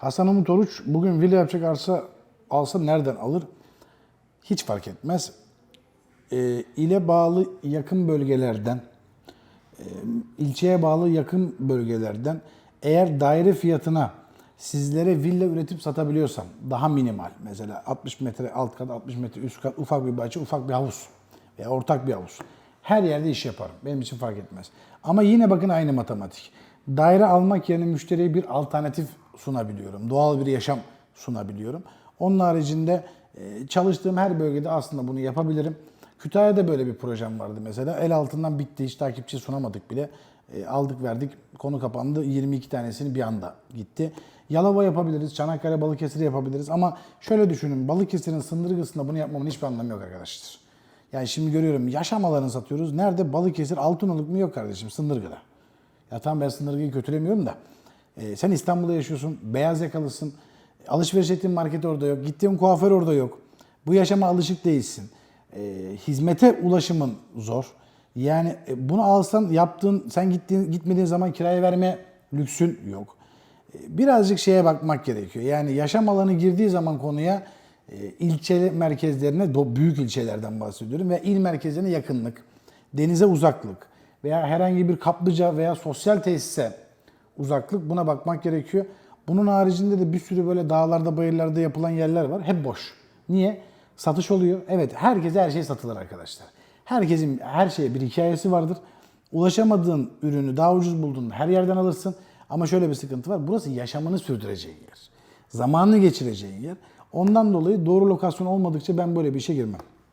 Hasan Umut Oruç bugün villa yapacak arsa alsa nereden alır? Hiç fark etmez. Ee, ile bağlı yakın bölgelerden, e, ilçeye bağlı yakın bölgelerden eğer daire fiyatına sizlere villa üretip satabiliyorsam daha minimal mesela 60 metre alt kat 60 metre üst kat ufak bir bahçe ufak bir havuz veya ortak bir havuz. Her yerde iş yaparım. Benim için fark etmez. Ama yine bakın aynı matematik. Daire almak yerine müşteriye bir alternatif sunabiliyorum. Doğal bir yaşam sunabiliyorum. Onun haricinde e, çalıştığım her bölgede aslında bunu yapabilirim. Kütahya'da böyle bir projem vardı mesela. El altından bitti. Hiç takipçi sunamadık bile. E, aldık verdik. Konu kapandı. 22 tanesini bir anda gitti. Yalova yapabiliriz. Çanakkale, Balıkesir yapabiliriz. Ama şöyle düşünün. Balıkesir'in sındırgısında bunu yapmamın hiçbir anlamı yok arkadaşlar. Yani şimdi görüyorum yaşam alanı satıyoruz. Nerede? Balıkesir, Altınoluk mu? Yok kardeşim. Sındırgıda. Ya tamam ben sındırgıyı kötülemiyorum da. E, sen İstanbul'da yaşıyorsun. Beyaz yakalısın. Alışveriş ettiğin market orada yok. Gittiğin kuaför orada yok. Bu yaşama alışık değilsin. E, hizmete ulaşımın zor. Yani e, bunu alsan yaptığın, sen gittiğin, gitmediğin zaman kiraya verme lüksün yok. E, birazcık şeye bakmak gerekiyor. Yani yaşam alanı girdiği zaman konuya e, ilçe merkezlerine, do- büyük ilçelerden bahsediyorum ve il merkezine yakınlık, denize uzaklık veya herhangi bir kaplıca veya sosyal tesise uzaklık buna bakmak gerekiyor. Bunun haricinde de bir sürü böyle dağlarda, bayırlarda yapılan yerler var. Hep boş. Niye? Satış oluyor. Evet, herkese her şey satılır arkadaşlar. Herkesin her şeye bir hikayesi vardır. Ulaşamadığın ürünü daha ucuz bulduğunda her yerden alırsın. Ama şöyle bir sıkıntı var. Burası yaşamını sürdüreceğin yer. Zamanını geçireceğin yer. Ondan dolayı doğru lokasyon olmadıkça ben böyle bir işe girmem.